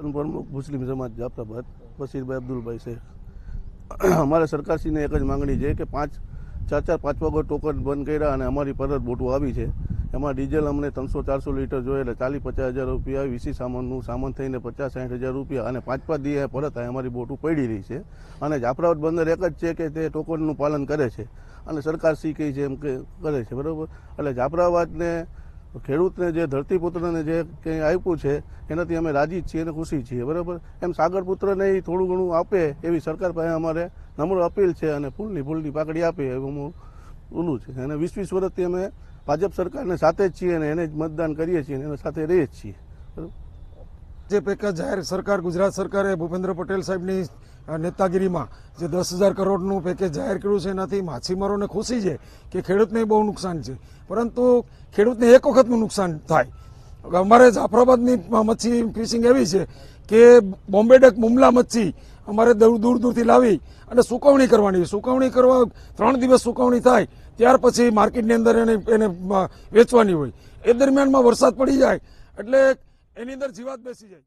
પ્રમુખ મુસ્લિમ સમાજ જાફરાબાદ બશીરભાઈ અબ્દુલભાઈ છે અમારે સરકારશ્રીને એક જ માંગણી છે કે પાંચ, ચાર ચાર, પાંચ વાગો ટોકન બંધ કર્યા અને અમારી પરત બોટો આવી છે. એમાં ડીઝલ અમને ત્રણસો, ચારસો લીટર જોઈએ એટલે ચાલીસ, પચાસ હજાર રૂપિયા, વીસી સામાનનું સામાન થઈને પચાસ, સાઠ હજાર રૂપિયા અને પાંચ પાંચ દિવસે પરત અમારી બોટું પડી રહી છે. અને જાફરાબાદ બંદર એક જ છે કે તે ટોકનનું પાલન કરે છે. અને સરકારશ્રી કહે છે એમ કે, કરે છે, બરાબર? એટલે જાફરાબાદને ખેડૂતને જે, ધરતીપુત્રને જે કંઈ આપ્યું છે, એનાથી અમે રાજી છીએ અને ખુશી છીએ, બરાબર? એમ સાગરપુત્રને એ થોડું ઘણું આપે એવી સરકાર પાસે અમારે નમ્ર અપીલ છે અને ફૂલની ફૂલની પાકડી આપે એવું હું ઓલું છે. અને વીસ વીસ વર્ષથી અમે ભાજપ સરકારને સાથે જ છીએ અને એને જ મતદાન કરીએ છીએ અને એને સાથે રહીએ જ છીએ. બરાબર? જે પેકેજ જાહેર સરકાર, ગુજરાત સરકારે ભૂપેન્દ્ર પટેલ સાહેબની નેતાગીરીમાં જે દસ હજાર કરોડનું પેકેજ જાહેર કર્યું છે, એનાથી માછીમારોને ખુશી છે કે ખેડૂતને બહુ નુકસાન છે. પરંતુ ખેડૂતને એક વખતનું નુકસાન થાય. અમારે જાફરાબાદની મચ્છી ફિશિંગ એવી છે કે બોમ્બે ડક મુમલા મચ્છી અમારે દૂર દૂર, દૂરથી લાવી અને સુકવણી કરવાની. સુકવણી કરવા ત્રણ દિવસ સુકવણી થાય, ત્યાર પછી માર્કેટની અંદર એને એને વેચવાની હોય. એ દરમિયાનમાં વરસાદ પડી જાય. એટલે એની અંદર જીવાત બેસી જાય.